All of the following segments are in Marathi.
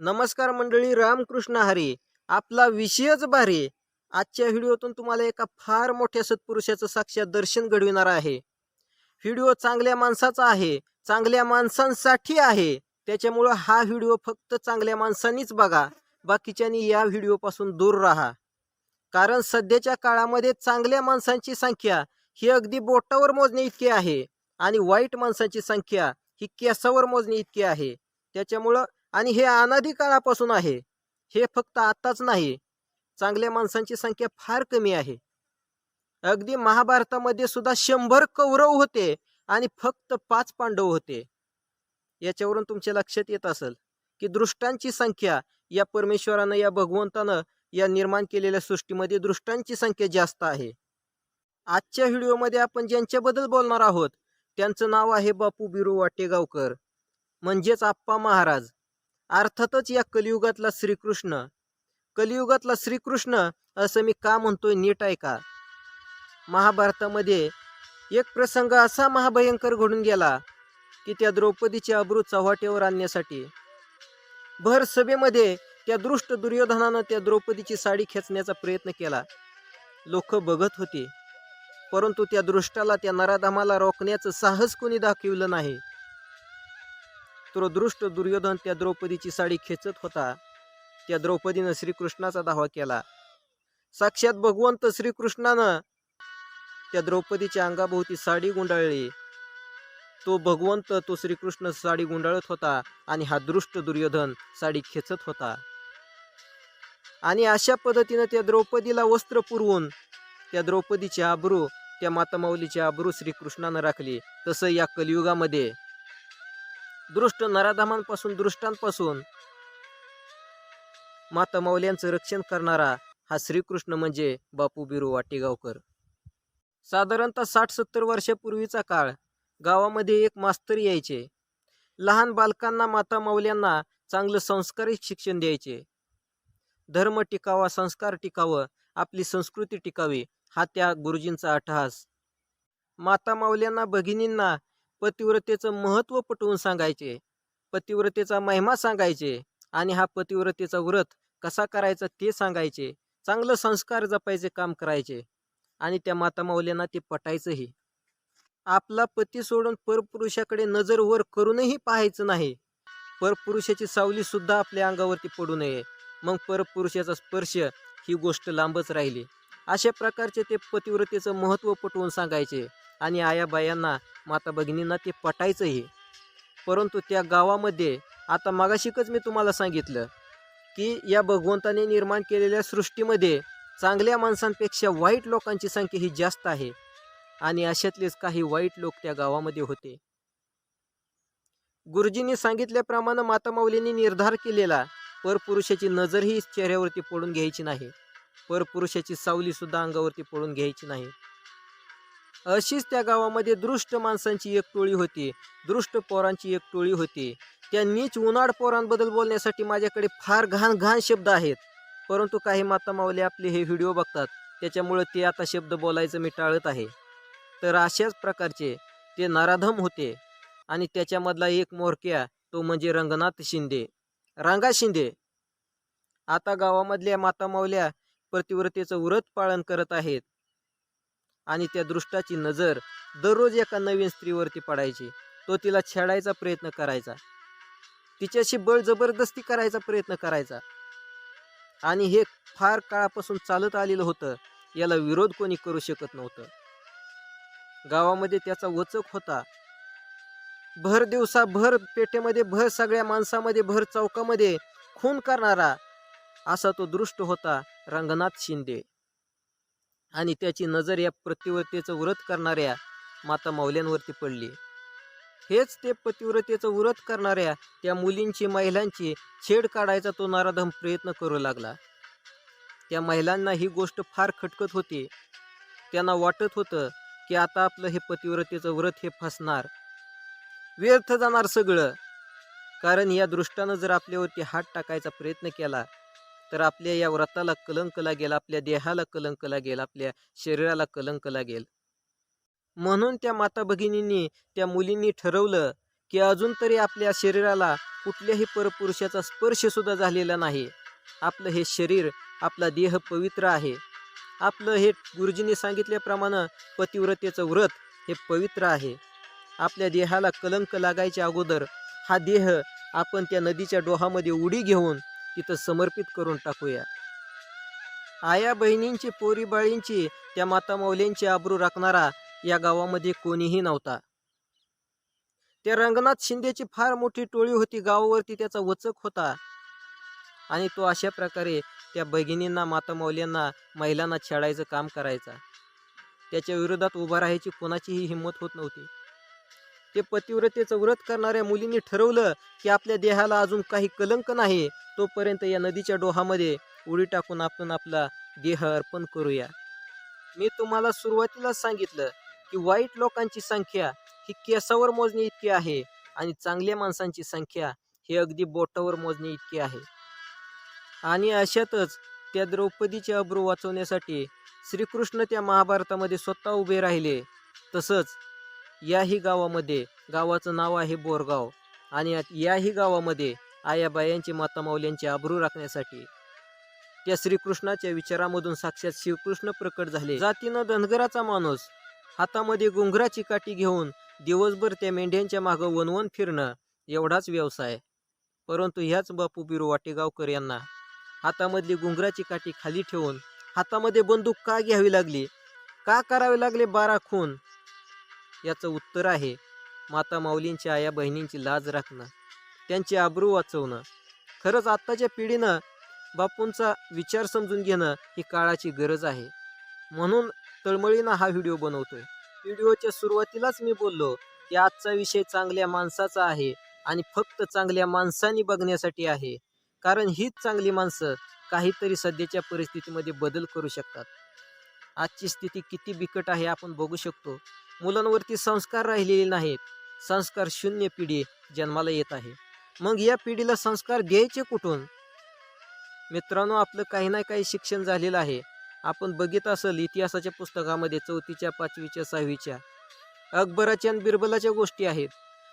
नमस्कार मंडळी रामकृष्ण हरी. आपला विषयच भारी. आजच्या व्हिडिओतून तुम्हाला एका फार मोठ्या सत्पुरुषाचं साक्षात दर्शन घडविणार आहे. व्हिडिओ चांगल्या माणसाचा आहे चांगल्या माणसांसाठी आहे. त्याच्यामुळं हा व्हिडिओ फक्त चांगल्या माणसांनीच बघा. बाकीच्यांनी या व्हिडिओपासून दूर राहा. कारण सध्याच्या काळामध्ये चांगल्या माणसांची संख्या ही अगदी बोटावर मोजणे इतकी आहे आणि वाईट माणसांची संख्या ही केसावर मोजणे इतकी आहे. त्याच्यामुळं आणि हे अनादी काळापासून आहे. हे फक्त आत्ताच नाही. चांगल्या माणसांची संख्या फार कमी आहे. अगदी महाभारतामध्ये सुद्धा शंभर कौरव होते आणि फक्त पाच पांडव होते. याच्यावरून तुमच्या लक्षात येत असेल की दृष्टांची संख्या या परमेश्वरानं या भगवंतानं या निर्माण केलेल्या सृष्टीमध्ये दृष्टांची संख्या जास्त आहे. आजच्या व्हिडिओमध्ये आपण ज्यांच्याबद्दल बोलणार आहोत त्यांचं नाव आहे बापू बिरू वाटेगावकर म्हणजेच आप्पा महाराज. अर्थातच या कलियुगातला श्रीकृष्ण. कलियुगातला श्रीकृष्ण असं मी का म्हणतोय नीट आहे का महाभारतामध्ये एक प्रसंग असा महाभयंकर घडून गेला की त्या द्रौपदीचे अब्रू चव्हाट्यावर आणण्यासाठी. भर सभेमध्ये त्या दृष्ट दुर्योधनानं त्या द्रौपदीची साडी खेचण्याचा प्रयत्न केला. लोक बघत होते. परंतु त्या दृष्टाला त्या नराधामाला रोखण्याचं साहस कोणी दाखविलं नाही. तो दृष्ट दुर्योधन त्या द्रौपदीची साडी खेचत होता. त्या द्रौपदीनं श्रीकृष्णाचा दावा केला. साक्षात भगवंत श्रीकृष्णानं त्या द्रौपदीच्या अंगाभोवती साडी गुंडाळली. तो भगवंत तो श्रीकृष्ण साडी गुंडाळत होता आणि हा दृष्ट दुर्योधन साडी खेचत होता. आणि अशा पद्धतीनं त्या द्रौपदीला वस्त्र पुरवून त्या द्रौपदीची आबरू त्या मातामाऊलीची आबरू श्रीकृष्णानं राखली. तसं या कलियुगामध्ये दृष्ट नराधामांपासून दृष्टांपासून. माता माऊल्यांचं रक्षण करणारा हा श्रीकृष्ण म्हणजे बापू बिरू वाटेगावकर. साधारणतः साठ सत्तर वर्षापूर्वीचा काळ. गावामध्ये एक मास्तर यायचे. लहान बालकांना माता माऊल्यांना चांगलं संस्कारिक शिक्षण द्यायचे. धर्म टिकावा संस्कार टिकावं आपली संस्कृती टिकावी हा त्या गुरुजींचा अट्टहास माता माऊल्यांना भगिनींना पतिव्रतेचं महत्त्व पटवून सांगायचे. पतिव्रतेचा महिमा सांगायचे आणि हा पतिव्रतेचा व्रत कसा करायचा ते सांगायचे. चांगलं संस्कार जपायचे काम करायचे आणि त्या माता माऊल्यांना ते पटायचंही. आपला पती सोडून परपुरुषाकडे नजर वर करूनही पाहायचं नाही. परपुरुषाची सावली सुद्धा आपल्या अंगावरती पडू नये. मग परपुरुषाचा स्पर्श ही गोष्ट लांबच राहिली. अशा प्रकारचे ते पतिव्रतेचं महत्त्व पटवून सांगायचे. आणि आया बायांना माता भगिनींना ते पटायचंही परंतु त्या गावामध्ये आता मागाशिकच मी तुम्हाला सांगितलं की या भगवंताने निर्माण केलेल्या सृष्टीमध्ये चांगल्या माणसांपेक्षा वाईट लोकांची संख्या ही जास्त आहे. आणि अशातलेच काही वाईट लोक त्या गावामध्ये होते. गुरुजींनी सांगितल्याप्रमाणे मातामाऊलींनी निर्धार केलेला परपुरुषाची नजरही चेहऱ्यावरती पडून घ्यायची नाही. परपुरुषाची सावलीसुद्धा अंगावरती पडून घ्यायची नाही. अशीच त्या गावामध्ये दृष्ट माणसांची एक टोळी होती. दृष्ट पोरांची एक टोळी होती. त्या नीच उन्हाळ पोरांबद्दल बोलण्यासाठी माझ्याकडे फार घाण घाण शब्द आहेत. परंतु काही माता मावले आपले हे व्हिडिओ बघतात. त्याच्यामुळे ते आता शब्द बोलायचं मी टाळत आहे. तर अशाच प्रकारचे ते नराधम होते. आणि त्याच्यामधला एक मोरक्या तो म्हणजे रंगनाथ शिंदे. रांगा शिंदे! आता गावामधल्या माता माऊल्या प्रतिव्रतेचं व्रत पाळन करत आहेत. आणि त्या दृष्टाची नजर दररोज एका नवीन स्त्रीवरती पडायची. तो तिला छेडायचा प्रयत्न करायचा. तिच्याशी बळ जबरदस्ती करायचा प्रयत्न करायचा. आणि हे फार काळापासून चालत आलेलं होतं याला विरोध कोणी करू शकत नव्हतं. गावामध्ये त्याचा वचक होता. भर दिवसा भर पेटेमध्ये भर सगळ्या माणसामध्ये भर चौकामध्ये खून करणारा असा तो दृष्ट होता रंगनाथ शिंदे. आणि त्याची नजर या प्रतिव्रतेचं व्रत करणाऱ्या माता मौल्यांवरती पडली. हेच ते पतिव्रतेचं व्रत करणाऱ्या त्या मुलींची महिलांची छेड काढायचा तो नाराधम प्रयत्न करू लागला. त्या महिलांना ही गोष्ट फार खटकत होती. त्यांना वाटत होतं की आता आपलं हे पतिव्रतेचं व्रत हे फसणार. व्यर्थ जाणार सगळं. कारण या दृष्टानं जर आपल्यावरती हात टाकायचा प्रयत्न केला तर आपल्या या व्रताला कलंक लागेल आपल्या देहाला कलंक लागेल आपल्या शरीराला कलंक लागेल म्हणून त्या माता भगिनींनी त्या मुलींनी ठरवलं की अजून तरी आपल्या शरीराला कुठल्याही परपुरुषाचा स्पर्श सुद्धा झालेला नाही. आपलं हे शरीर आपला देह पवित्र आहे. आपलं हे गुरुजींनी सांगितल्याप्रमाणे पतिव्रतेचं व्रत हे पवित्र आहे. आपल्या देहाला कलंक लागायच्या अगोदर हा देह आपण त्या नदीच्या डोहामध्ये उडी घेऊन तिथं समर्पित करून टाकूया. आया बहिणींची पोरी बाळींची त्या माता मौल्यांची आबरू राखणारा या गावामध्ये कोणीही नव्हता. त्या रंगनाथ शिंदेची फार मोठी टोळी होती गावावरती त्याचा वचक होता. आणि तो अशा प्रकारे त्या भगिनींना माता महिलांना छेडायचं काम करायचा. त्याच्या विरोधात उभा राहायची कोणाचीही हिंमत होत नव्हती. ते पतिव्रतेचं व्रत करणाऱ्या मुलींनी ठरवलं की आपल्या देहाला अजून काही कलंक नाही तोपर्यंत या नदीच्या डोहामध्ये उडी टाकून आपण आपला देह अर्पण करूया. मी तुम्हाला सुरुवातीलाच सांगितलं की वाईट लोकांची संख्या ही केसावर मोजणे इतकी आहे आणि चांगल्या माणसांची संख्या ही अगदी बोटावर मोजणे इतकी आहे. आणि अशातच त्या द्रौपदीचे अब्रू वाचवण्यासाठी श्रीकृष्ण त्या महाभारतामध्ये स्वतः उभे राहिले. तसंच याही गावामध्ये गावाचं नाव आहे बोरगाव. आणि याही गावामध्ये आयाबायांची मातामाऊल्यांची आबरू राखण्यासाठी त्या श्रीकृष्णाच्या विचारामधून साक्षात श्रीकृष्ण प्रकट झाले. जातीनं धनगराचा माणूस हातामध्ये गुंगराची काठी घेऊन दिवसभर त्या मेंढ्यांच्या मागं वनवन फिरणं एवढाच व्यवसाय. परंतु ह्याच बापू बिरू वाटेगावकर यांना हातामधली गुंगराची काठी खाली ठेवून हातामध्ये बंदूक का घ्यावी लागली? का करावे लागले बारा खून? याचं उत्तर आहे माता माऊलींच्या आया बहिणींची लाज राखणं त्यांची आबरू वाचवणं. खरंच आत्ताच्या पिढीनं बापूंचा विचार समजून घेणं ही काळाची गरज आहे. म्हणून तळमळीनं हा व्हिडिओ बनवतोय. व्हिडिओच्या सुरुवातीलाच मी बोललो की आजचा विषय चांगल्या माणसाचा आहे आणि फक्त चांगल्या माणसांनी बघण्यासाठी आहे. कारण हीच चांगली माणसं काहीतरी सध्याच्या परिस्थितीमध्ये बदल करू शकतात. आजची स्थिती किती बिकट आहे आपण बघू शकतो. मुलांवरती संस्कार राहिलेले नाहीत. संस्कार शून्य पिढी जन्माला येत आहे. मग या पिढीला संस्कार द्यायचे कुठून? मित्रांनो आपलं काही ना काही शिक्षण झालेलं आहे. आपण बघित असेल इतिहासाच्या पुस्तकामध्ये चौथीच्या पाचवीच्या सहावीच्या. अकबराच्या आणि बिरबलाच्या गोष्टी आहेत.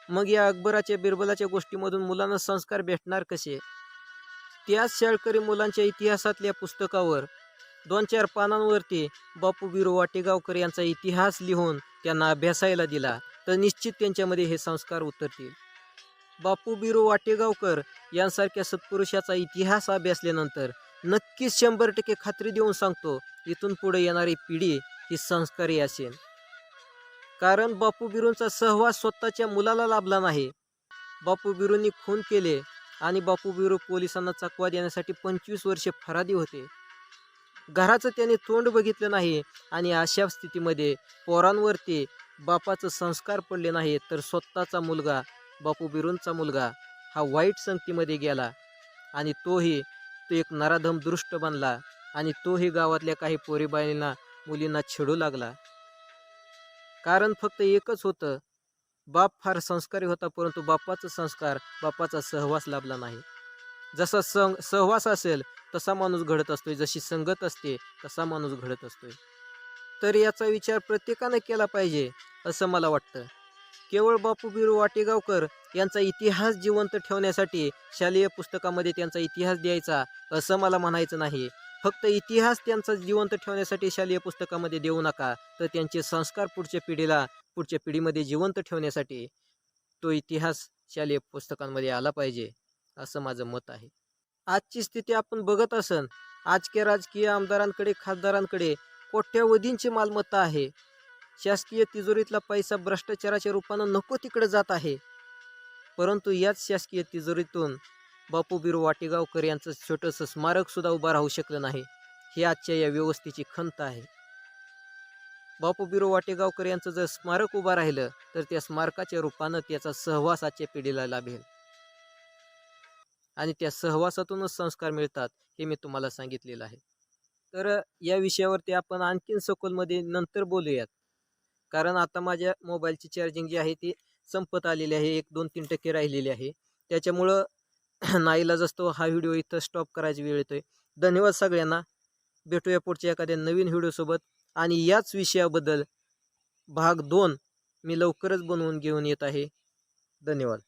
मग या अकबराच्या बिरबलाच्या गोष्टीमधून मुलांना संस्कार भेटणार कसे? त्याच शाळकरी मुलांच्या इतिहासातल्या पुस्तकावर दोन चार पानांवरती बापू बिरो वाटेगावकर यांचा इतिहास लिहून त्यांना अभ्यासायला दिला तर निश्चित त्यांच्यामध्ये हे संस्कार उतरतील. बापू बिरो वाटेगावकर यांसारख्या सत्पुरुषाचा इतिहास अभ्यासल्यानंतर नक्कीच शंभर टक्के खात्री देऊन सांगतो इथून पुढे येणारी पिढी ही संस्कारी असेल. कारण बापू बिरूंचा सहवास स्वतःच्या मुलाला लाभला नाही. बापू बिरूंनी खून केले आणि बापू बिरू पोलिसांना चकवा देण्यासाठी पंचवीस वर्षे फरादी होते. घराचं त्याने तोंड बघितलं नाही आणि अशा स्थितीमध्ये पोरांवरती बापाचं संस्कार पडले नाही तर स्वतःचा मुलगा बापू बिरूंचा मुलगा हा वाईट संगतीमध्ये गेला आणि तोही तो एक नराधम दृष्ट बनला आणि तोही गावातल्या काही पोरीबाईंना मुलींना छेडू लागला. कारण फक्त एकच होतं बाप फार संस्कारी होता परंतु बापाचा संस्कार बापाचा सहवास लाभला नाही. जसा सं सहवास असेल तसा माणूस घडत असतोय. जशी संगत असते तसा माणूस घडत असतोय. तर याचा विचार प्रत्येकानं केला पाहिजे असं मला वाटतं. केवळ बापू बिरू वाटेगावकर यांचा इतिहास जिवंत ठेवण्यासाठी शालेय पुस्तकामध्ये त्यांचा इतिहास द्यायचा असं मला म्हणायचं नाही. फक्त इतिहास त्यांचा जिवंत ठेवण्यासाठी शालेय पुस्तकामध्ये देऊ नका तर त्यांचे संस्कार पुढच्या पिढीला पुढच्या पिढीमध्ये जिवंत ठेवण्यासाठी तो इतिहास शालेय पुस्तकांमध्ये आला पाहिजे. असं माझं मत आहे. आजची स्थिती आपण बघत असन आजके राजकीय आमदारांकडे खासदारांकडे कोट्यावधींची मालमत्ता आहे. शासकीय तिजोरीतला पैसा भ्रष्टाचाराच्या रूपानं नको तिकडे जात आहे. परंतु याच शासकीय तिजोरीतून बापू बिरू वाटेगावकर यांचं छोटंसं स्मारकसुद्धा उभं राहू शकलं नाही. ही आजच्या या व्यवस्थेची खंत आहे. बापू बिरू वाटेगावकर यांचं जर स्मारक उभं राहिलं तर त्या स्मारकाच्या रूपानं त्याचा सहवास आजच्या पिढीला लाभेल. आणि त्या सहवासातूनच संस्कार मिळतात हे मी तुम्हाला सांगितलेलं आहे. तर या विषयावरती आपण आणखीन सखोलमध्ये नंतर बोलूयात. कारण आता माझ्या मोबाईलची चार्जिंग जी आहे ती संपत आलेली आहे एक दोन तीन टक्के राहिलेली आहे. त्याच्यामुळं नाईलाज असतो हा व्हिडिओ इथं स्टॉप करायची वेळ येतोय. धन्यवाद सगळ्यांना. भेटूया पुढच्या एखाद्या नवीन व्हिडिओसोबत आणि याच विषयाबद्दल भाग दोन मी लवकरच बनवून घेऊन येत आहे. धन्यवाद.